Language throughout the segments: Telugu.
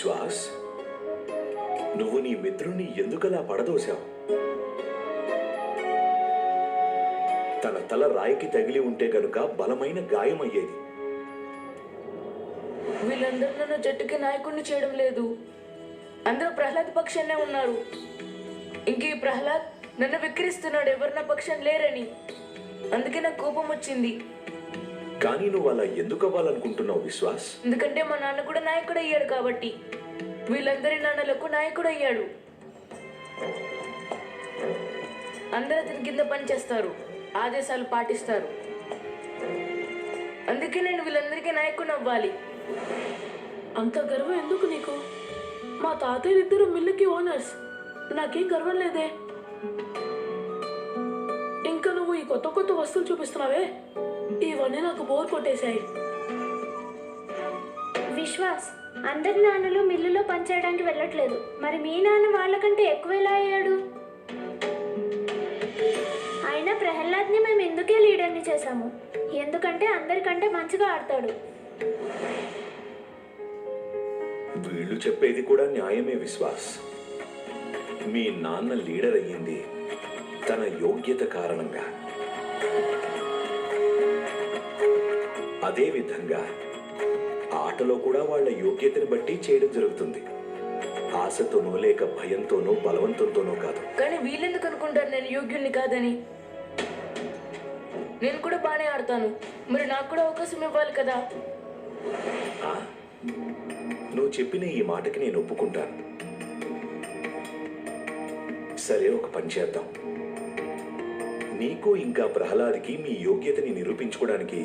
విశ్వాస్ నువ్వు నీ మిత్రుణ్ణి ఎందుకలా పడదోశావు? తన తల రాయికి తగిలి ఉంటే గనుక బలమైన గాయమయ్యేది. వీళ్ళందరూ నన్ను జట్టుకి నాయకుడిని చేయడం లేదు. అందరూ ప్రహ్లాద్ పక్షాన్నే ఉన్నారు. ఇంక ఈ ప్రహ్లాద్ నన్ను విక్రిస్తున్నాడు ఎవరు నా పక్షం లేరని. అందుకే నాకు కోపం వచ్చింది. కానీ నువ్వు అలా ఎందుకు అవ్వాలనుకుంటున్నావు విశ్వాస్? ఎందుకంటే మా నాన్న కూడా నాయకుడు అయ్యాడు కాబట్టి. వీళ్ళందరి నాన్నలకు నాయకుడు అయ్యాడు అందరూ అతని కింద పనిచేస్తారు ఆదేశాలు పాటిస్తారు. అందుకే నేను వీళ్ళందరికీ నాయకుని అవ్వాలి అంత గర్వం ఎందుకు నీకు? మా తాతయ్య ఇద్దరు మిల్లుకి ఓనర్స్. నాకేం గర్వం లేదే. ఇంకా నువ్వు ఈ కొత్త కొత్త వస్తువులు చూపిస్తున్నావే? ఇవన్నీ నాకు బోర్ కొట్టేశాయి. విశ్వాస్ అందరి నాన్నలు మిల్లులో పనిచేయడానికి వెళ్ళట్లేదు. మరి మీ నాన్న వాళ్ళకంటే ఎక్కువ ఎలా అయ్యాడు? అయినా ప్రహ్లాద్ని మేము ఎందుకే లీడర్ని చేశాము? ఎందుకంటే అందరికంటే మంచిగా ఆడతాడు. వీళ్ళు చెప్పేది కూడా న్యాయమే విశ్వాస్. మీ నాన్న లీడర్ అయ్యింది తన యోగ్యత కారణంగా. అదే విధంగా ఆటలో కూడా వాళ్ళ యోగ్యతని బట్టి చేయడం జరుగుతుంది. ఆశతోనో లేక భయంతోనో బలవంతంతోనో కాదు. కానీ వీళ్ళెందుకు అనుకుంటారు నేను యోగ్యుణ్ణి కాదని? నేను కూడా బాగానే ఆడతాను. మరి నాకు కూడా అవకాశం ఇవ్వాలి కదా? నువ్వు చెప్పిన ఈ మాటకి నేను ఒప్పుకుంటాను. సరే ఒక పని చేద్దాం. నీకు ఇంకా ప్రహ్లాద్కి మీ యోగ్యతని నిరూపించుకోవడానికి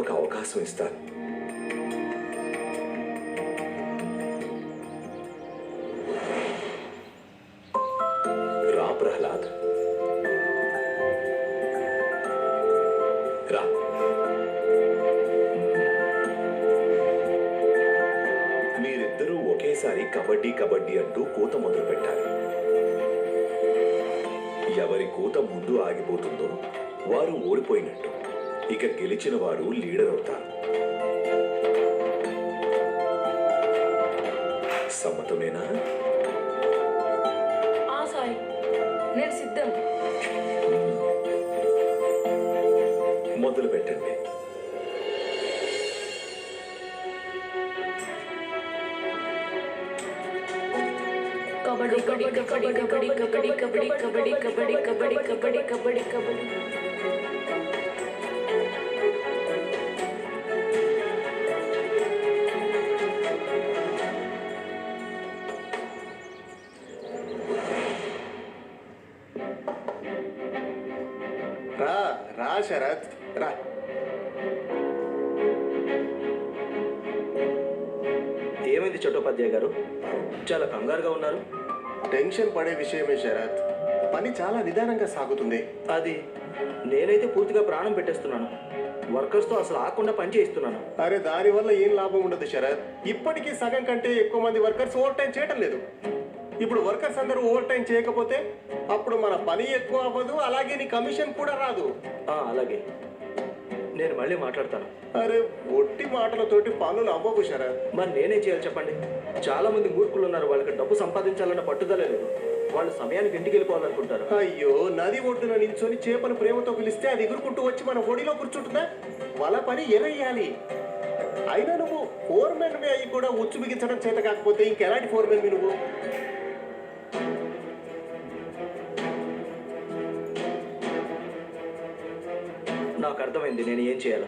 ఒక అవకాశం ఇస్తాను. ముందు ఆగిపోతుందో వారు ఓడిపోయినట్టు. ఇక గెలిచిన వారు లీడర్ అవుతారు. సమ్మతమేనా? సాయి నేను సిద్ధం. మొదలు పెట్టండి కబడ్డీ కబడ్డీ కబడ్డీ కబడ్డీ కబడ్డీ కబడ్డీ కబడ్డీ కబడ్డీ కబడ్డీ కబడ్డీ కబడ్డీ కబడ్డీ రా రా శరత్ రా. ఏమైంది చట్టోపాధ్యాయ గారు? చాలా కంగారుగా ఉన్నారు. టెన్షన్ పడే విషయమే శరత్. పని చాలా నిదానంగా సాగుతుంది. అది నేనైతే పూర్తిగా ప్రాణం పెట్టేస్తున్నాను. వర్కర్స్తో అసలు ఆకుండా పని చేయిస్తున్నాను. అరే దానివల్ల ఏం లాభం ఉండదు శరత్. ఇప్పటికీ సగం కంటే ఎక్కువ మంది వర్కర్స్ ఓవర్ టైం చేయటం లేదు. ఇప్పుడు వర్కర్స్ అందరూ ఓవర్ టైం చేయకపోతే అప్పుడు మన పని ఎక్కువ అవ్వదు అలాగే నీ కమిషన్ కూడా రాదు. అలాగే. నేను మళ్ళీ మాట్లాడతాను. అరే ఒట్టి మాటలతోటి పనులు అవ్వవు శరత్ మరి నేనేం చేయాలి చెప్పండి? చాలా మంది మూర్ఖులు ఉన్నారు వాళ్ళకి డబ్బు సంపాదించాలన్న పట్టుదల లేదు. వాళ్ళు సమయానికి ఇంటికి వెళ్ళిపోవాలనుకుంటారు. అయ్యో నది ఒడ్డున నిల్చొని చేపను ప్రేమతో పిలిస్తే అది ఎగురుకుంటూ వచ్చి మన ఒడిలో కూర్చుంటుందా? వాళ్ళ పని ఎరయ్యాలి అయినా నువ్వు ఫోర్మెన్ అయ్యి కూడా ఉచ్చు బిగించడం చేత కాకపోతే ఇంకెలాంటి ఫోర్మెన్ నువ్వు? అర్థమైంది నేను ఏం చేయాలి?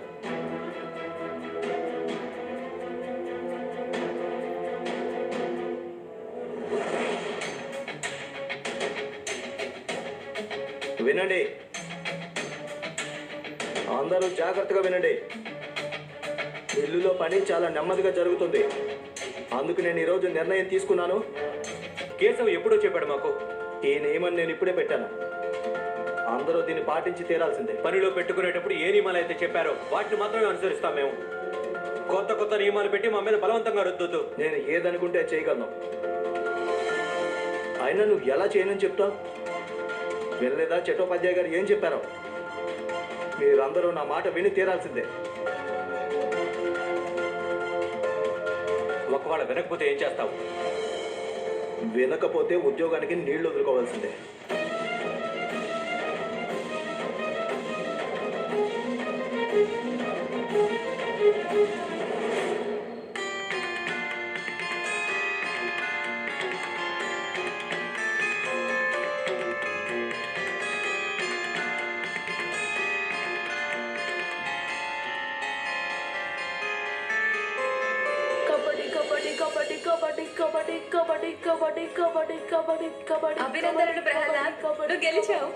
వినండి. అందరూ జాగ్రత్తగా వినండి. ఇల్లులో పని చాలా నెమ్మదిగా జరుగుతుంది. అందుకు నేను ఈరోజు నిర్ణయం తీసుకున్నాను. కేశవ్ ఎప్పుడో చెప్పాడు మాకు ఈ నియమం నేను ఇప్పుడే పెట్టాను. అందరూ దీన్ని పాటించి తీరాల్సిందే. పనిలో పెట్టుకునేటప్పుడు ఏ నియమాలు అయితే చెప్పారో వాటిని మాత్రమే అనుసరిస్తాం మేము. కొత్త కొత్త నియమాలు పెట్టి మా మీద బలవంతంగా రుద్దొద్దు నేను ఏదనుకుంటే చేయగలను. అయినా నువ్వు ఎలా చేయనని చెప్తావు వినలేదా చట్టోపాధ్యాయ గారు ఏం చెప్పారో? మీరందరూ నా మాట విని తీరాల్సిందే. ఒకవేళ వినకపోతే ఏం చేస్తావు? వినకపోతే ఉద్యోగానికి నీళ్ళు వదులుకోవాల్సిందే. అభినందనలు ప్రహ్లాద్ నువ్వు గెలిచావు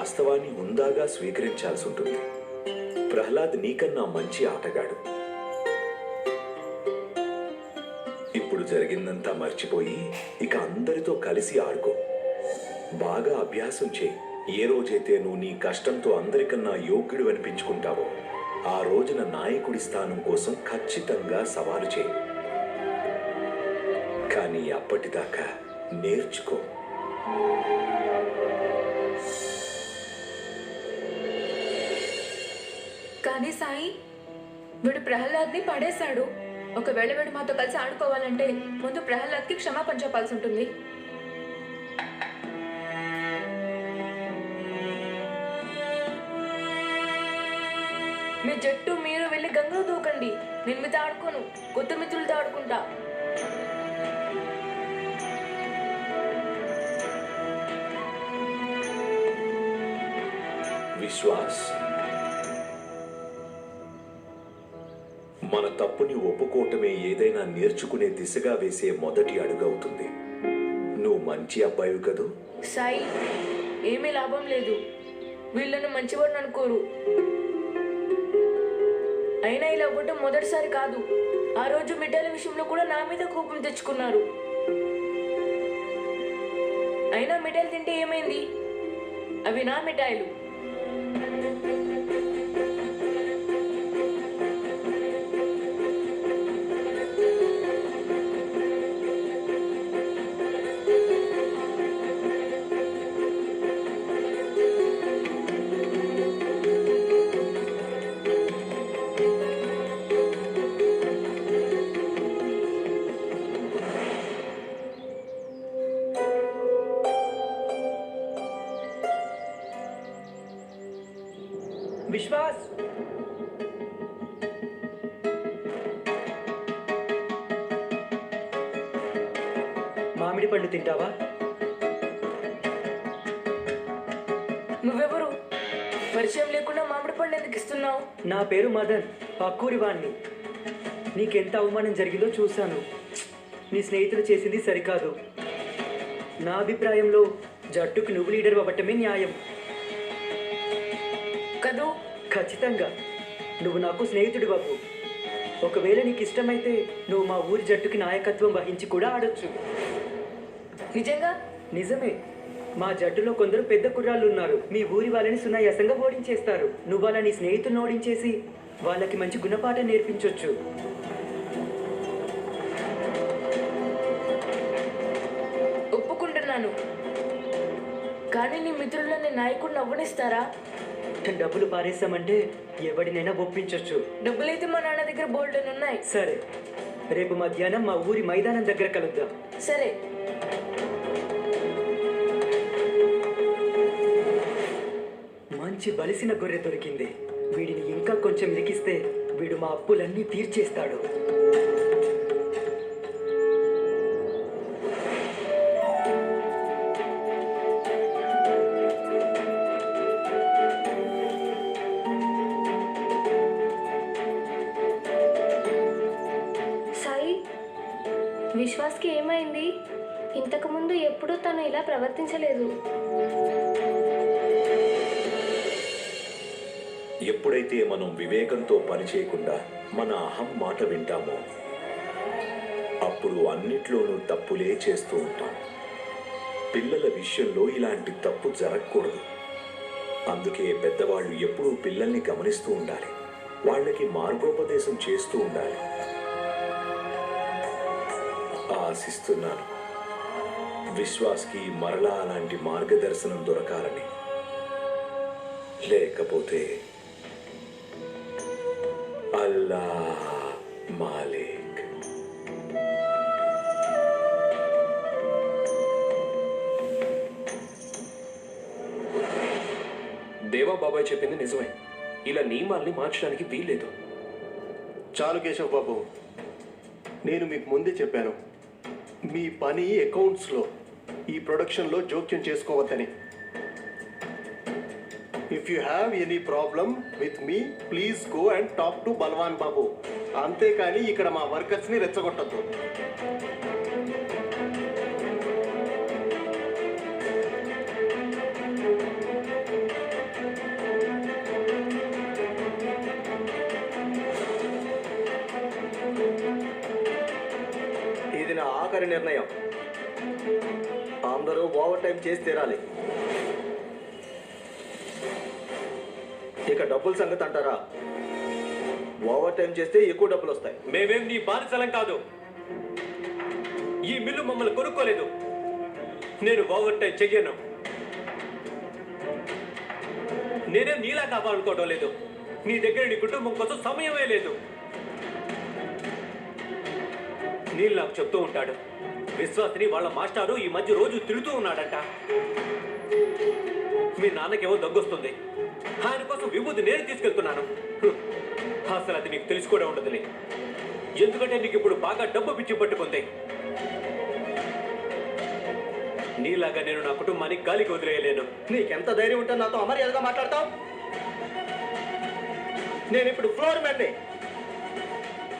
వాస్తవాన్ని ఉందాగా స్వీకరించాల్సి ఉంటుంది. ప్రహ్లాద్ నీకన్నా మంచి ఆటగాడు. ఇప్పుడు జరిగిందంతా మర్చిపోయి ఇక అందరితో కలిసి ఆడుకో. బాగా అభ్యాసం చేయి. ఏ రోజైతే నువ్వు నీ కష్టంతో అందరికన్నా యోగ్యుడు అనిపించుకుంటావో ఆ రోజున నాయకుడి స్థానం కోసం ఖచ్చితంగా సవాలు చేయి. కానీ అప్పటిదాకా నేర్చుకో. కానీ సాయి వీడు ప్రహ్లాద్ని పడేశాడు. ఒకవేళ వీడు మాతో కలిసి ఆడుకోవాలంటే ముందు ప్రహ్లాద్కి క్షమాపణ చెప్పాల్సి ఉంటుంది. మీ జట్టు మీరు వెళ్ళి గంగలో దూకండి. నేను మీతో ఆడుకోను. కొత్త మిత్రులతో ఆడుకుంటా. విశ్వాస్. మన తప్పుని ఒప్పుకోవటమే ఏదైనా నేర్చుకునే దిశగా వేసే మొదటి అడుగు అవుతుంది నువ్వు మంచి అబ్బాయి కదూ? సాయి ఏమీ లాభం లేదు. వీళ్ళను మంచివాడిని అనుకోరు. అయినా ఇలా అవ్వటం మొదటిసారి కాదు. ఆ రోజు మిఠాయిల విషయంలో కూడా నా మీద కోపం తెచ్చుకున్నారు. అయినా మిఠాయిలు తింటే ఏమైంది? అవి నా మిఠాయిలు. నా పేరు మదన్. పక్కూరి వాణ్ణి నీకెంత అవమానం జరిగిందో చూశాను. నీ స్నేహితులు చేసింది సరికాదు. నా అభిప్రాయంలో జట్టుకు నువ్వు లీడర్ అవ్వటమే న్యాయం. కదూ? ఖచ్చితంగా. నువ్వు నాకు స్నేహితుడు బాబు ఒకవేళ నీకు ఇష్టమైతే నువ్వు మా ఊరి జట్టుకి నాయకత్వం వహించి కూడా ఆడొచ్చు. నిజంగా? నిజమే. మా జట్టులో కొందరు పెద్ద కుర్రాళ్ళు ఉన్నారు. మీ ఊరి వాళ్ళని సునాయాసంగా ఓడించేస్తారు. నువ్వు వాళ్ళ నీ స్నేహితులను ఓడించేసి వాళ్ళకి మంచి గుణపాఠం నేర్పించొచ్చు. ఒప్పుకుంటున్నాను. కానీ నీ మిత్రులని నాయకుడిని అవ్వనిస్తారా డబ్బులు పారేస్తామంటే ఎవడినైనా ఒప్పించొచ్చు. డబ్బులైతే మా నాన్న దగ్గర బోల్డెన్ ఉన్నాయి సరే రేపు మధ్యాహ్నం మా ఊరి మైదానం దగ్గర కలుద్దాం. సరే. మంచి బలిసిన గొర్రె దొరికింది. వీడిని ఇంకా కొంచెం ఇరికిస్తే వీడు మా అప్పులన్నీ తీర్చేస్తాడు. సాయి విశ్వాస్కి ఏమైంది? ఇంతకుముందు ఎప్పుడూ తను ఇలా ప్రవర్తించలేదు. ఎప్పుడైతే మనం వివేకంతో పనిచేయకుండా మన అహం మాట వింటామో అప్పుడు అన్నిట్లోనూ తప్పులే చేస్తూ ఉంటాం. పిల్లల విషయంలో ఇలాంటి తప్పు జరగకూడదు. అందుకే పెద్దవాళ్ళు ఎప్పుడూ పిల్లల్ని గమనిస్తూ ఉండాలి. వాళ్ళకి మార్గోపదేశం చేస్తూ ఉండాలి. ఆశిస్తున్నాను. విశ్వాస్కి మరలా అలాంటి మార్గదర్శనం దొరకాలని. లేకపోతే అల్లా మాలిక్. దేవా బాబాయ్ చెప్పింది నిజమే. ఇలా నియమాల్ని మార్చడానికి వీల్లేదు. చాలు కేశవ్ బాబు నేను మీకు ముందే చెప్పాను. మీ పని అకౌంట్స్లో ఈ ప్రొడక్షన్లో జోక్యం చేసుకోవద్దని. If you have any problem with me please go and talk to Balwan Babu అంతేకాని ఇక్కడ మా వర్కర్స్ని రెచ్చగొట్టద్దు. ఇది నా ఆఖరి నిర్ణయం. అందరూ ఓవర్ టైం చేసి తీరాలి. డబ్బుల సంగతి అంటారా? ఓవర్ టైం చేస్తే ఎక్కువ డబ్బులు వస్తాయి. మేమేం నీ బానిసలం కాదు. ఈ మిల్లు మమ్మల్ని కొనుక్కోలేదు. నేను ఓవర్ టైం చెయ్యను. నేనేం నీలా కావాలనుకోవడం లేదు. నీ దగ్గర నీ కుటుంబం కోసం సమయమే లేదు. నీళ్ళు నాకు చెప్తూ ఉంటాడు. విశ్వాసిని వాళ్ళ మాస్టారు ఈ మధ్య రోజు తిరుగుతూ ఉన్నాడంట. మీ నాన్నకేమో దగ్గొస్తుంది. ఆయన కోసం విభూతి నేను తీసుకెళ్తున్నాను. అసలు అది నీకు తెలిసి కూడా ఉండదులే. ఎందుకంటే నీకు ఇప్పుడు బాగా డబ్బు పిచ్చి పట్టుకుంది. నీలాగా నేను నా కుటుంబాన్ని గాలికి వదిలేయలేను. నీకెంత ధైర్యం ఉంటే నాతో అమర్యాదగా మాట్లాడతావు? నేను ఇప్పుడు ఫ్లోర్ మ్యాన్ని.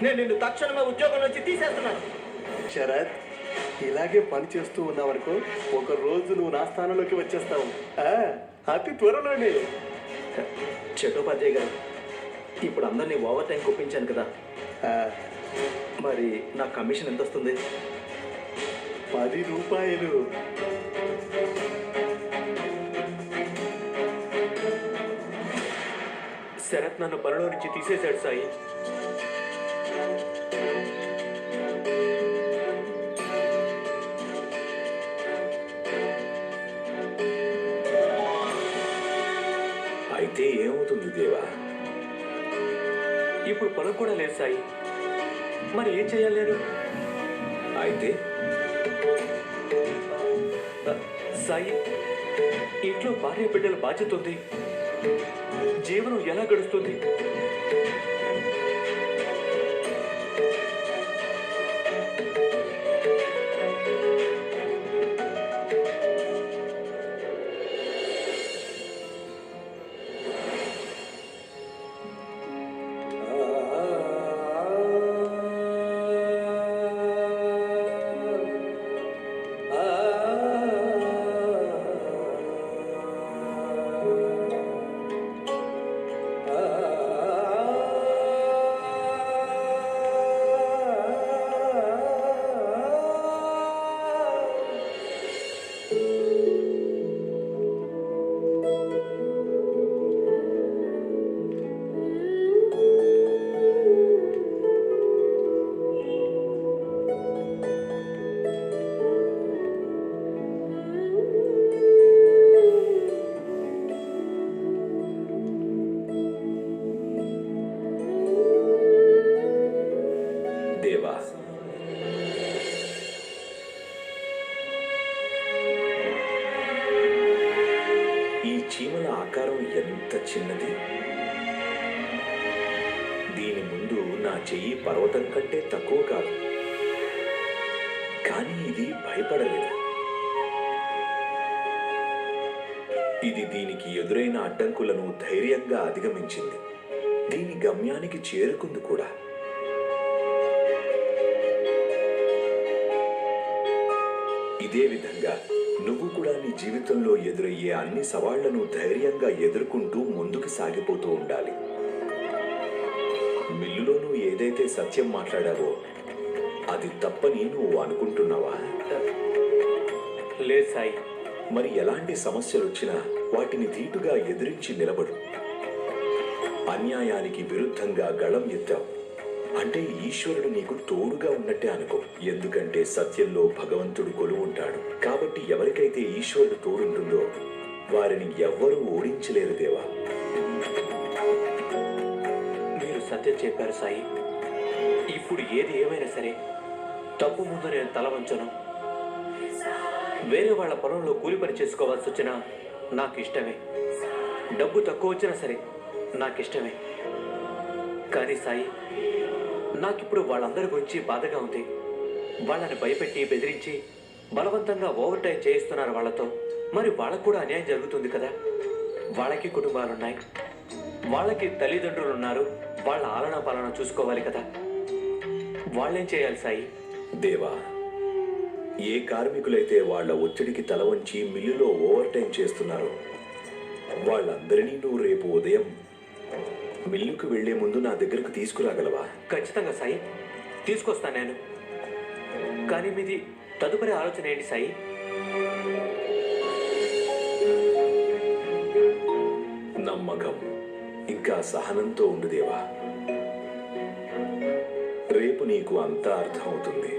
నేను నిన్ను తక్షణమే ఉద్యోగం నుంచి తీసేస్తున్నాను. శరత్ ఇలాగే పని చేస్తూ ఉన్నావనుకో ఒక రోజు నువ్వు నా స్థానంలోకి వచ్చేస్తావు. ఆ, అతి త్వరలోనే. చట్టోపాధ్యాయ గారు ఇప్పుడు అందరినీ ఓవర్ టైం ఒప్పించాను కదా. మరి నా కమిషన్ ఎంత వస్తుంది పది రూపాయలు. శరత్ నన్ను పనిలో నుంచి తీసేశాడు సాయి. ఇప్పుడు పొలం కూడా లేదు సాయి. మరి ఏం చేయాలి నేను అయితే సాయి ఇంట్లో భార్య బిడ్డల బాధ్యత ఉంది. జీవనం ఎలా గడుస్తుంది? నా చెయ్యి పర్వతం కంటే తక్కువ కాదు. కానీ ఇది భయపడలేదు. ఇది దీనికి ఎదురైన అడ్డంకులను ధైర్యంగా అధిగమించింది. దీని గమ్యానికి చేరుకుంది కూడా. ఇదే విధంగా నువ్వు కూడా నీ జీవితంలో ఎదురయ్యే అన్ని సవాళ్ళను ధైర్యంగా ఎదుర్కొంటూ ముందుకు సాగిపోతూ ఉండాలి. ఏదైతే సత్యం మాట్లాడావో అది తప్పని నువ్వు అనుకుంటున్నావా? లేదు సాయి. మరి ఎలాంటి సమస్యలు వచ్చినా వాటిని ధీటుగా ఎదిరించి నిలబడు. అన్యాయానికి విరుద్ధంగా గళం ఎత్తావు. అంటే ఈశ్వరుడు నీకు తోడుగా ఉన్నట్టే అనుకో. ఎందుకంటే సత్యంలో భగవంతుడు కొలువుంటాడు కాబట్టి ఎవరికైతే ఈశ్వరుడు తోడుంటుందో వారిని ఎవ్వరూ ఓడించలేరు దేవా. మీరు సత్యం చెప్పారు సాయి. ఇప్పుడు ఏది ఏమైనా సరే తప్పు ముందు నేను తల వంచను. వేరే వాళ్ళ పొలంలో కూలి పని చేసుకోవాల్సి వచ్చినా నాకు ఇష్టమే. డబ్బు తక్కువ వచ్చినా సరే నాకు ఇష్టమే. కానీ సాయి నాకిప్పుడు వాళ్ళందరి గురించి బాధగా ఉంది. వాళ్ళని భయపెట్టి బెదిరించి బలవంతంగా ఓవర్ టైం చేయిస్తున్నారు వాళ్ళతో. మరి వాళ్ళకు కూడా అన్యాయం జరుగుతుంది కదా? వాళ్ళకి కుటుంబాలున్నాయి. వాళ్ళకి తల్లిదండ్రులు ఉన్నారు వాళ్ళ ఆలన పాలన చూసుకోవాలి కదా? వాళ్ళేం చేయాలి సాయి? దేవా ఏ కార్మికులైతే వాళ్ళ ఒత్తిడికి తల వంచి మిల్లులో ఓవర్ టైం చేస్తున్నారో వాళ్ళందరినీ నువ్వు రేపు ఉదయం మిల్లుకు వెళ్ళే ముందు నా దగ్గరకు తీసుకురాగలవా? ఖచ్చితంగా సాయి. తీసుకొస్తాను నేను. కానీ మీది తదుపరి ఆలోచన ఏంటి సాయి? నమ్మకం ఇంకా సహనంతో ఉండు దేవా. రేపు నీకు అంతా అర్థమవుతుంది.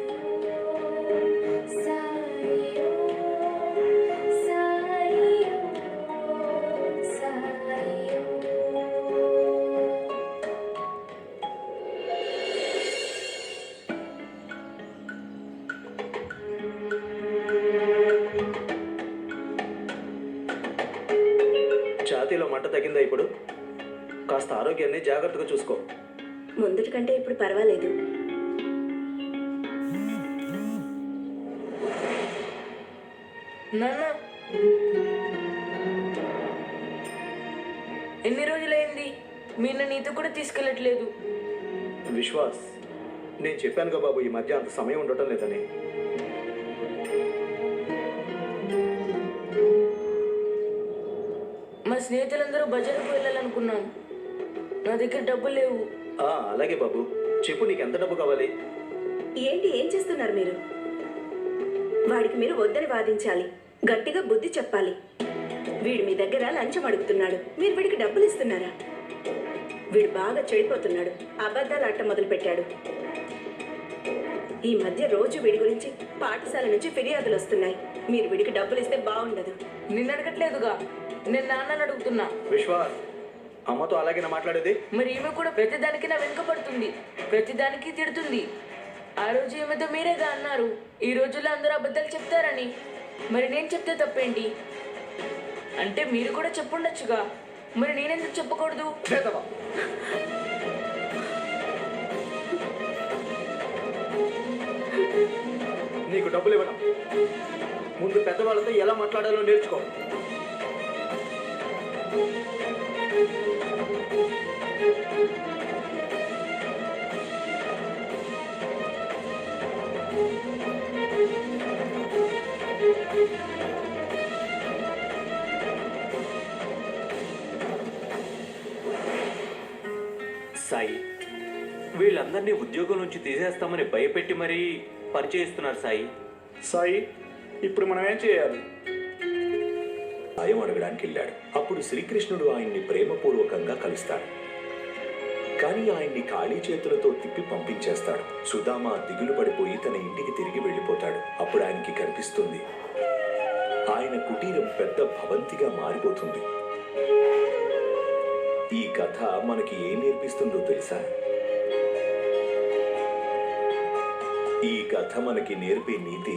ఛాతీలో మంట తగ్గిందా ఇప్పుడు? కాస్త ఆరోగ్యాన్ని జాగ్రత్తగా చూసుకో. ముందుటి కంటే ఇప్పుడు పర్వాలేదు. నాన్న. ఎన్ని రోజులైంది? మీరు నీతో కూడా తీసుకెళ్ళట్లేదు. విశ్వాస్ నేను చెప్పానుగా బాబు ఈ మధ్య అంత సమయం ఉండటం లేదని. మా స్నేహితులందరూ బజారుకు వెళ్ళాలనుకున్నాం నా దగ్గర డబ్బులు లేవు. అలాగే బాబు. చెప్పు నీకు ఎంత డబ్బు కావాలి? ఏంటి ఏం చేస్తున్నారు మీరు? వాడికి మీరు వద్దని వాదించాలి. గట్టిగా బుద్ధి చెప్పాలి. వీడు మీ దగ్గర లంచం అడుగుతున్నాడు. మీరు వీడికి డబ్బులు ఇస్తున్నారా? వీడు బాగా చెడిపోతున్నాడు. అబద్ధాలు ఆట మొదలు పెట్టాడు ఈ మధ్య రోజు వీడి గురించి పాఠశాల నుంచి ఫిర్యాదులు వస్తున్నాయి. మీరు వీడికి డబ్బులు ఇస్తే బాగుండదు. నిన్ను అడగట్లేదుగా నేను నాన్నని అడుగుతున్నా. విశ్వాస్. అమ్మతో అలాగే మాట్లాడేది? మరి ఈమె కూడా ప్రతిదానికి నా వెనుక పడుతుంది ప్రతిదానికి తిడుతుంది. ఆ రోజు ఈమెతో మీరేగా అన్నారు? ఈ రోజుల్లో అందరూ అబద్ధాలు చెప్తారని. మరి నేను చెప్తే తప్పేంటి? అంటే మీరు కూడా చెప్పుండొచ్చుగా. మరి నేనెందుకు చెప్పకూడదు? నీకు డబ్బులు ఇవ్వడం. ముందు పెద్దవాళ్ళతో ఎలా మాట్లాడాలో నేర్చుకో. వీళ్ళందరినీ ఉద్యోగం నుంచి తీసేస్తామని భయపెట్టి మరీ పరిచయిస్తున్నారు సాయి. సాయి ఇప్పుడు మనం ఏం చేయాలి? సాయం అడగడానికి వెళ్ళాడు. అప్పుడు శ్రీకృష్ణుడు ఆయన్ని ప్రేమపూర్వకంగా కలుస్తాడు. కానీ ఆయన్ని ఖాళీ చేతులతో తిప్పి పంపించేస్తాడు. సుధామ దిగులు పడిపోయి తన ఇంటికి తిరిగి వెళ్ళిపోతాడు. అప్పుడు ఆయనకి కనిపిస్తుంది ఆయన కుటీరం పెద్ద భవంతిగా మారిపోతుంది. ఈ కథ మనకి ఏం నేర్పిస్తుందో తెలుసా? ఈ కథ మనకి నేర్పే నీతి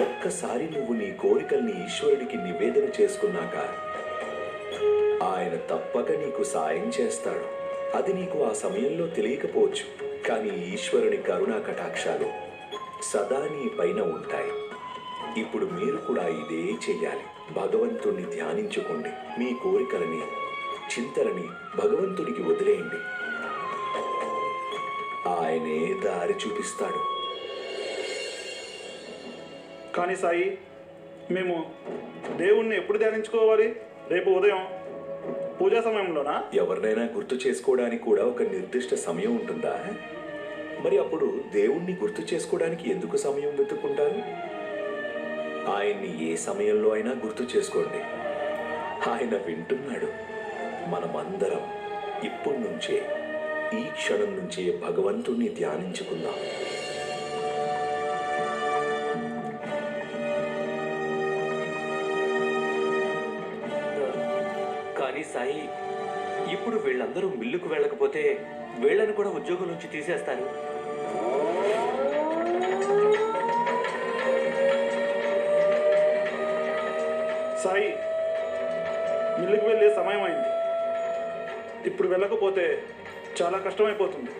ఒక్కసారి నువ్వు నీ కోరికల్ని ఈశ్వరుడికి నివేదన చేసుకున్నాక ఆయన తప్పక నీకు సాయం చేస్తాడు. అది నీకు ఆ సమయంలో తెలియకపోవచ్చు కానీ ఈశ్వరుని కరుణా కటాక్షాలు సదా నీ పైన ఉంటాయి. ఇప్పుడు మీరు కూడా ఇదే చెయ్యాలి. భగవంతుణ్ణి ధ్యానించుకోండి. మీ కోరికలని చింతలని భగవంతుడికి వదిలేయండి. ఆయనే దారి చూపిస్తాడు. కానీ సాయి మేము దేవుణ్ణి ఎప్పుడు ధ్యానించుకోవాలి? రేపు ఉదయం పూజా సమయంలోనా? ఎవరినైనా గుర్తు చేసుకోవడానికి కూడా ఒక నిర్దిష్ట సమయం ఉంటుందా? మరి అప్పుడు దేవుణ్ణి గుర్తు చేసుకోవడానికి ఎందుకు సమయం వెతుక్కుంటారు? ఆయన్ని ఏ సమయంలో అయినా గుర్తు చేసుకోండి. ఆయన వింటున్నాడు. మనమందరం ఇప్పటి నుంచే. ఈ క్షణం నుంచే భగవంతుణ్ణి ధ్యానించుకుందాం. కానీ సాయి ఇప్పుడు వీళ్ళందరూ మిల్లుకు వెళ్ళకపోతే వీళ్ళని కూడా ఉద్యోగం నుంచి తీసేస్తారు. సాయి మిల్లుకి వెళ్ళే సమయం అయింది. ఇప్పుడు వెళ్ళకపోతే చాలా కష్టమైపోతుంది.